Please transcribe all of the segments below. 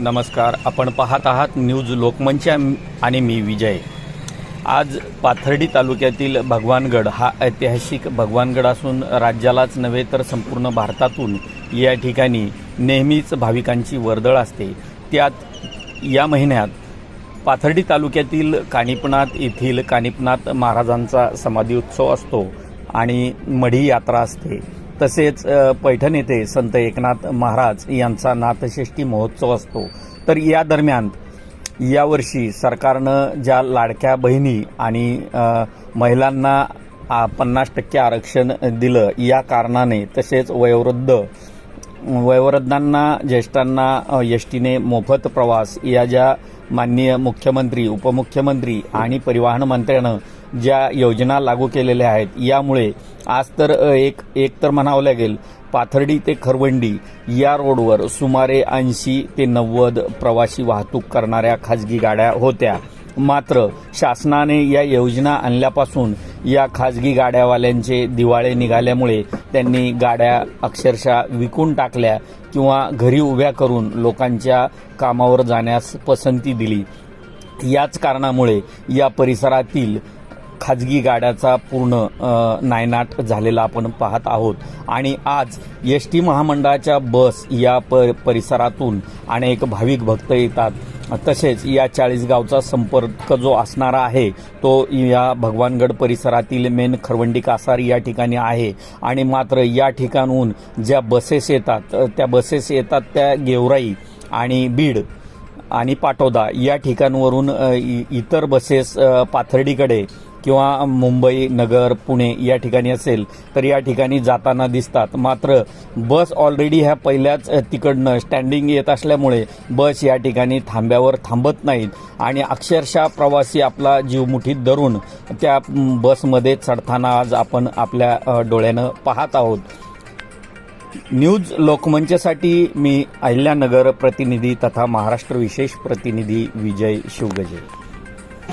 नमस्कार. आपण पाहत आहात न्यूज लोकमंच आणि मी विजय. आज पाथर्डी तालुक्यातील भगवानगड हा ऐतिहासिक भगवानगड असून राज्यालाच नव्हे तर संपूर्ण भारतातून या ठिकाणी नेहमीच भाविकांची वर्दळ असते. त्यात या महिन्यात पाथर्डी तालुक्यातील कानिपनाथ येथील कानिपनाथ महाराजांचा समाधी उत्सव असतो आणि मढी यात्रा असते. तसेच पैठण येथे संत एकनाथ महाराज यांचा नाथषष्ठी महोत्सव असतो. तर या दरम्यान यावर्षी सरकारनं ज्या लाडक्या बहिणी आणि महिलांना आ, पन्नास टक्के आरक्षण दिलं या कारणाने तसेच वयोवृद्ध वयोवृद्धांना ज्येष्ठांना एस टीने मोफत प्रवास या ज्या माननीय मुख्यमंत्री उपमुख्यमंत्री आणि परिवहन मंत्र्यानं ज्या योजना लागू केलेल्या आहेत यामुळे आज तर एक एक तर म्हणावं लागेल पाथर्डी ते खरवंडी या रोडवर सुमारे ऐंशी ते नव्वद प्रवासी वाहतूक करणाऱ्या खाजगी गाड्या होत्या. मात्र शासनाने या योजना आणल्यापासून या खाजगी गाड्यावाल्यांचे दिवाळे निघाल्यामुळे त्यांनी गाड्या अक्षरशः विकून टाकल्या किंवा घरी उभ्या करून लोकांच्या कामावर जाण्यास पसंती दिली. याच कारणामुळे या परिसरातील खाजगी गाड्याचा पूर्ण नायनाट झालेला आपण पाहत आहोत. आणि आज एस टी महामंडळाच्या बस या पर परिसरातून अनेक भाविक भक्त येतात. तसेच या चाळीसगावचा संपर्क जो असणारा आहे तो या भगवानगड परिसरातील मेन खरवंडी कासार या ठिकाणी आहे. आणि मात्र या ठिकाणहून ज्या बसेस येतात त्या बसेस येतात त्या गेवराई आणि बीड आणि पाटोदा या ठिकाणवरून इ- इतर बसेस पाथर्डीकडे किंवा मुंबई नगर पुणे या ठिकाणी असेल तर या ठिकाणी जाताना दिसतात. मात्र बस ऑलरेडी ह्या पहिल्याच तिकडनं स्टँडिंग येत असल्यामुळे बस या ठिकाणी थांब्यावर थांबत नाहीत. आणि अक्षरशः प्रवासी आपला जीव मुठीत धरून त्या बसमध्ये चढताना आज आपण आपल्या डोळ्यानं पाहत आहोत. न्यूज लोकमंचसाठी मी अहिल्यानगर प्रतिनिधी तथा महाराष्ट्र विशेष प्रतिनिधी विजय शिवगजे.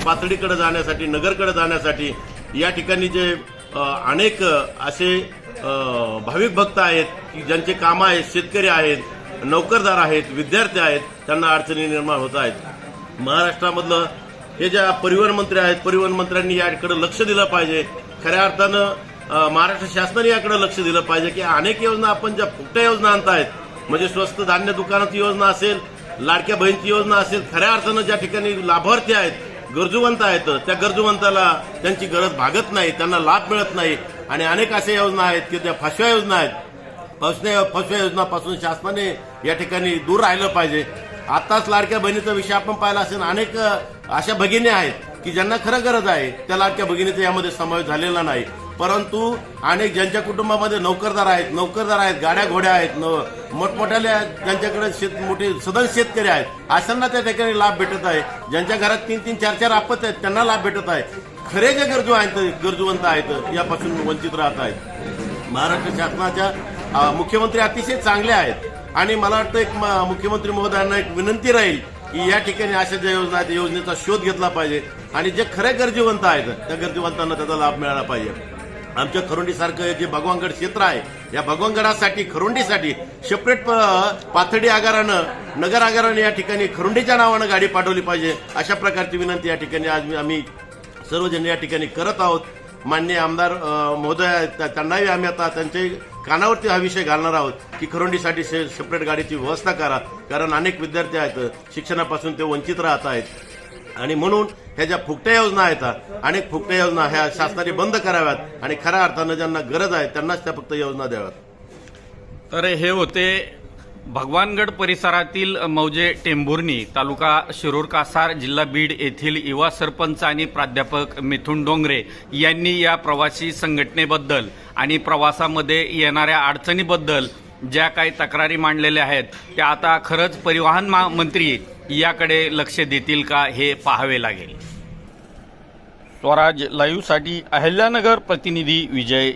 पातळीकडे जाण्यासाठी नगरकडे जाण्यासाठी या ठिकाणी जे अनेक असे भाविक भक्त आहेत की ज्यांचे कामं आहेत शेतकरी आहेत नोकरदार आहेत विद्यार्थी आहेत त्यांना अडचणी निर्माण होत आहेत. महाराष्ट्रामधलं हे ज्या परिवहन मंत्री आहेत परिवहन मंत्र्यांनी याकडे लक्ष दिलं पाहिजे. खऱ्या अर्थानं महाराष्ट्र शासनाने याकडे लक्ष दिलं पाहिजे की अनेक योजना आपण ज्या फुकट्या योजना आणतायत म्हणजे स्वस्त धान्य दुकानाची योजना असेल लाडक्या बहिणीची योजना असेल खऱ्या अर्थानं ज्या ठिकाणी लाभार्थी आहेत गरजूवंत आहेत. त्या गरजूवंताला त्यांची गरज भागत नाही त्यांना लाभ मिळत नाही. आणि अनेक अशा योजना आहेत की त्या फसव्या योजना आहेत. फसव्या फसव्या योजनापासून शासनाने या ठिकाणी दूर राहिलं पाहिजे. आताच लाडक्या बहिणीचा विषय आपण पाहिला असेल अनेक अशा भगिनी आहेत की ज्यांना खरं गरज आहे त्या लाडक्या भगिनीचा यामध्ये समावेश झालेला नाही. परंतु अनेक ज्यांच्या कुटुंबामध्ये नोकरदार आहेत नोकरदार आहेत गाड्या घोड्या आहेत न- मोठमोठ्याल्या ज्यांच्याकडे शेत मोठे सदन शेतकरी आहेत अशांना त्या ठिकाणी लाभ भेटत आहे. ज्यांच्या घरात तीन तीन चार चार आपत आहेत त्यांना लाभ भेटत आहे. खरे जे गरजू आहेत गरजूवंत आहेत यापासून वंचित राहत आहेत. महाराष्ट्र शासनाच्या मुख्यमंत्री अतिशय चांगले आहेत. आणि मला वाटतं एक म- मुख्यमंत्री महोदयांना एक विनंती राहील की या ठिकाणी अशा ज्या योजना आहेत योजनेचा शोध घेतला पाहिजे. आणि जे खरे गरजेवंत आहेत त्या गरजेवंतांना त्याचा लाभ मिळाला पाहिजे. आमच्या खरोंडीसारखं जे भगवानगड क्षेत्र आहे या भगवानगडासाठी खरोंडीसाठी सेपरेट पाथडी आगारानं नगर आगारानं या ठिकाणी खरोंडीच्या नावानं गाडी पाठवली पाहिजे अशा प्रकारची विनंती या ठिकाणी आज आम्ही सर्वजण या ठिकाणी करत आहोत. मान्य आमदार महोदय आहेत, त्यांनाही आम्ही आता त्यांचे कानावरती हा विषय घालणार आहोत की खरोंडीसाठी से- सेपरेट गाडीची व्यवस्था करा कारण अनेक विद्यार्थी आहेत शिक्षणापासून ते वंचित राहत आहेत. आणि म्हणून ह्या ज्या फुकट्या योजना आहेत अनेक फुकट्या योजना ह्या शासनाने बंद कराव्यात आणि खऱ्या अर्थानं ज्यांना गरज आहे त्यांनाच त्या फक्त योजना द्याव्यात. तर हे होते भगवानगड परिसरातील मौजे टेंभुर्णी तालुका शिरूर कासार जिल्हा बीड येथील युवा सरपंच आणि प्राध्यापक मिथुन डोंगरे यांनी या प्रवासी संघटनेबद्दल आणि प्रवासामध्ये येणाऱ्या अडचणीबद्दल ज्या काही तक्रारी मांडलेल्या आहेत त्या आता खरंच परिवहन मंत्री याकडे लक्ष देतील का हे पाहावे लागेल. स्वराज लाईव्हसाठी अहिल्यानगर प्रतिनिधी विजय